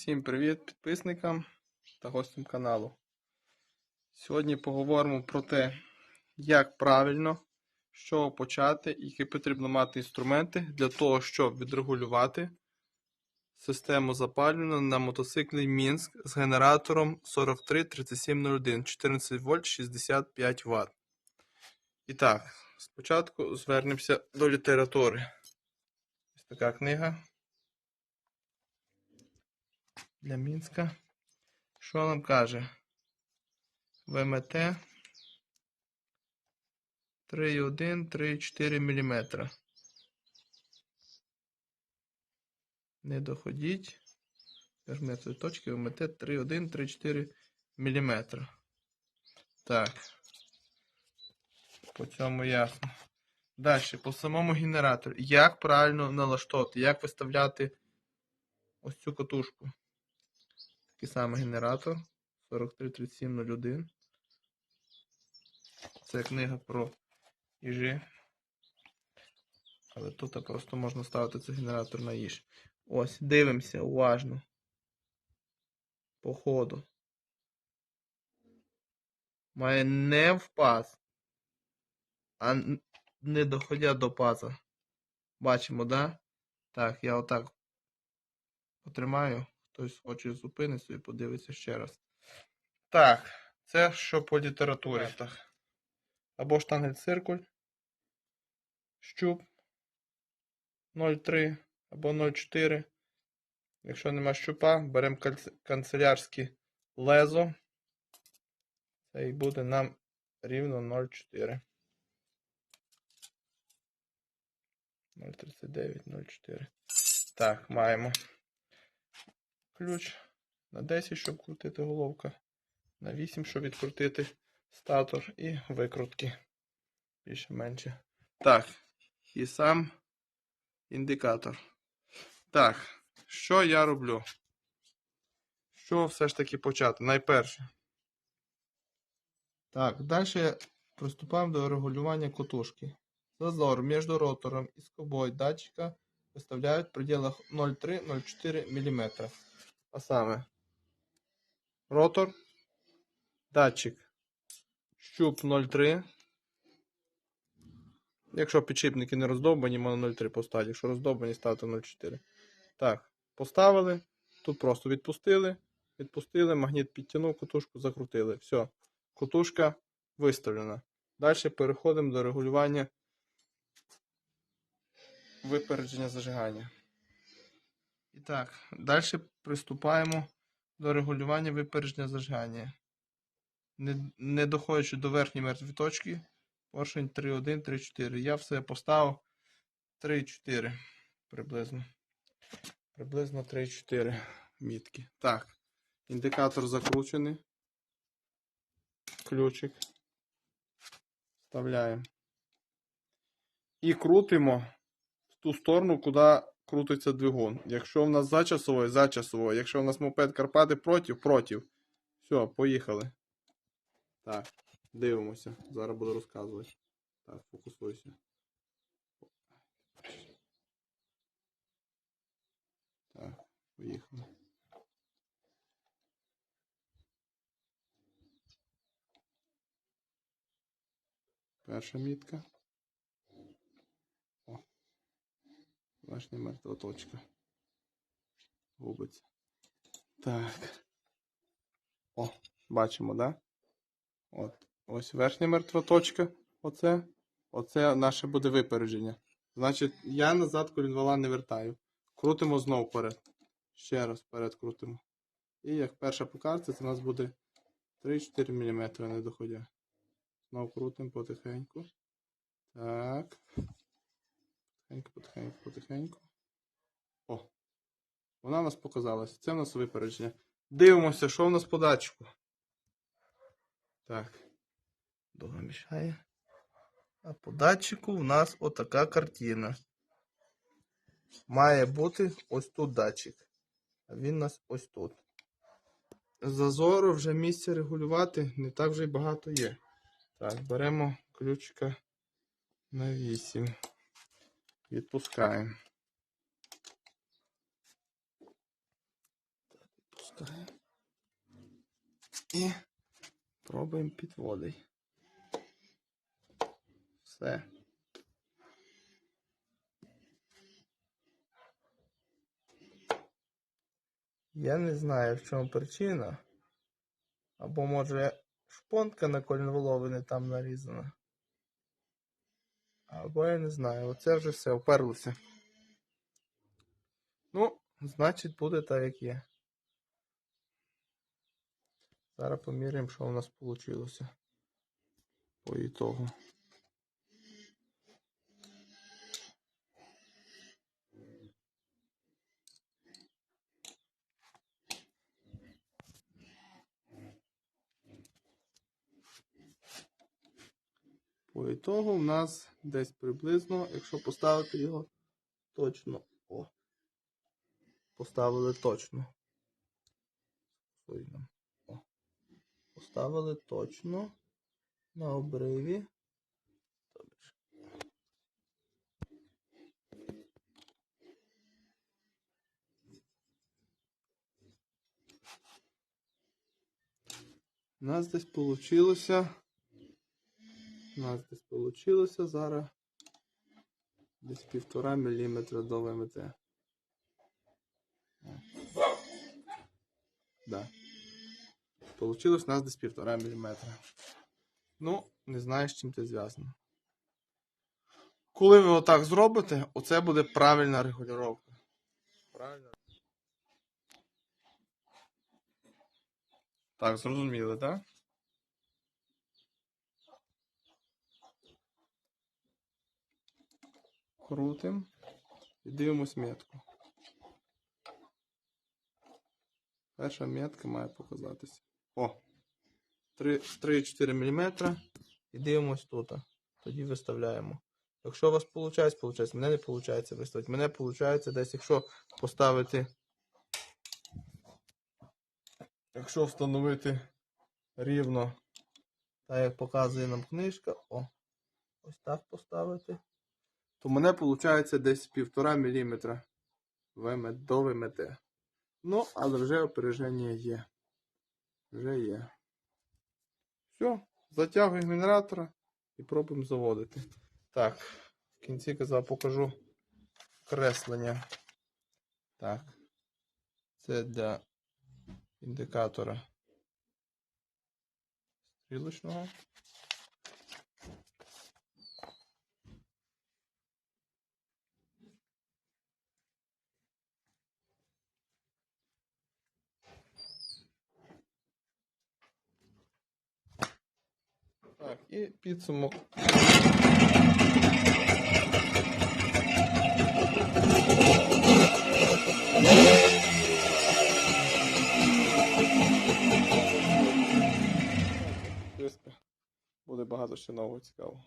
Всім привіт підписникам та гостям каналу. Сьогодні поговоримо про те, як правильно, чого почати, які потрібно мати інструменти для того, щоб відрегулювати систему запалювання на мотоциклі Мінськ з генератором 433701 14 вольт 65 Вт. І так, спочатку звернемося до літератури. Ось така книга для Мінська. Що нам каже? ВМТ 3,1-3,4 мм. Не доходіть. Термітові точки ВМТ 3,1-3,4 мм. Так. По цьому ясно. Далі, по самому генератору. Як правильно налаштовувати, як виставляти ось цю катушку? Такий самий генератор 433701. Це книга про їжі. Але тут просто можна ставити цей генератор на їж. Ось, дивимося уважно. По ходу. Має не в паз, а не доходя до паза. Бачимо, да? Так, я отак потримаю. Хтось хоче зупинитися і подивиться ще раз. Так, це що по літературі. Так. Або штангель циркуль, щуп 0,3 або 0,4. Якщо нема щупа, беремо канцелярське лезо. Це і буде нам рівно 0,4. 0,39, 0,4. Так, маємо ключ на 10, щоб крутити головка, на 8, щоб відкрутити статор і викрутки. Більше-менше. Так, і сам індикатор. Так, що я роблю? Що все ж таки почати? Найперше. Так, далі приступаємо до регулювання котушки. Зазор між ротором і скобою датчика виставляють в пределах 0,3-0,4 мм. А саме ротор, датчик, щуп 0,3. Якщо підшипники не роздовбані, можна 0,3 поставити. Якщо роздовбані, ставте 0,4. Так, поставили. Тут просто відпустили. Відпустили, магніт підтягнув, котушку закрутили. Все. Котушка виставлена. Далі переходимо до регулювання випередження зажигання. І так, далі приступаємо до регулювання випередження зажигання. Не, не доходячи до верхньої мертвої точки, поршень 3.1, 3.4. Я все поставив 3.4 приблизно. Приблизно 3.4 мітки. Так, індикатор закручений. Ключик. Вставляємо. І крутимо в ту сторону, куди крутиться двигун. Якщо в нас за часовою, за часовою. Якщо в нас мопед Карпати проти, проти. Все, поїхали. Так, дивимося. Зараз буду розказувати. Так, фокусуйся. Так, поїхали. Перша мітка. Верхня мертва точка. Губиться. Так. О, бачимо, да? От. Ось верхня мертва точка. Оце. Оце наше буде випередження. Значить, я назад колінвала не вертаю. Крутимо знову вперед. Ще раз вперед крутимо. І як перша по карті, це у нас буде 3-4 мм не доходя. Знову крутимо потихеньку. Так. Потихеньку, потихеньку, потихеньку. О! Вона у нас показалась. Це у нас випередження. Дивимося, що в нас по датчику. Так. Довго мішає. А по датчику у нас отака картина. Має бути ось тут датчик. А він у нас ось тут. Зазору вже місце регулювати не так вже й багато є. Так, беремо ключика на 8. Відпускаємо. Пускаємо. І пробуємо підводить. Все. Я не знаю, в чому причина. Або може шпонка на кольнволовини там нарізана. Або я не знаю. Оце вже все, оперлося. Ну, значить, буде так, як є. Зараз поміряємо, що у нас вийшло. По ітогу. По ітогу в нас десь приблизно, якщо поставити його точно. О. Поставили точно. О. Поставили точно на обриві. У нас десь получилося. У нас десь получилося зараз десь півтора міліметра до ВМТ. Да. Получилось у нас десь півтора міліметра. Ну, не знаю, з чим це зв'язано. Коли ви отак зробите, оце буде правильна регулювання. Правильно. Так, зрозуміли, так? Крутим і дивимось метку. Перша метка має показатися. О! 3-4 мм. І дивимось тут. Тоді виставляємо. Якщо у вас виходить, виходить. Мене не виходить виставити. Мене виходить десь, якщо поставити. Якщо встановити рівно, так як показує нам книжка, о, ось так поставити, то мене виходить десь 1,5 мм до ВМТ. Ну, але вже опереження є. Вже є. Все, затягуємо генератора і пробуємо заводити. Так, в кінці казав, покажу креслення. Так. Це для індикатора стрілочного. Так, і підсумок. Буде багато ще нового цікавого.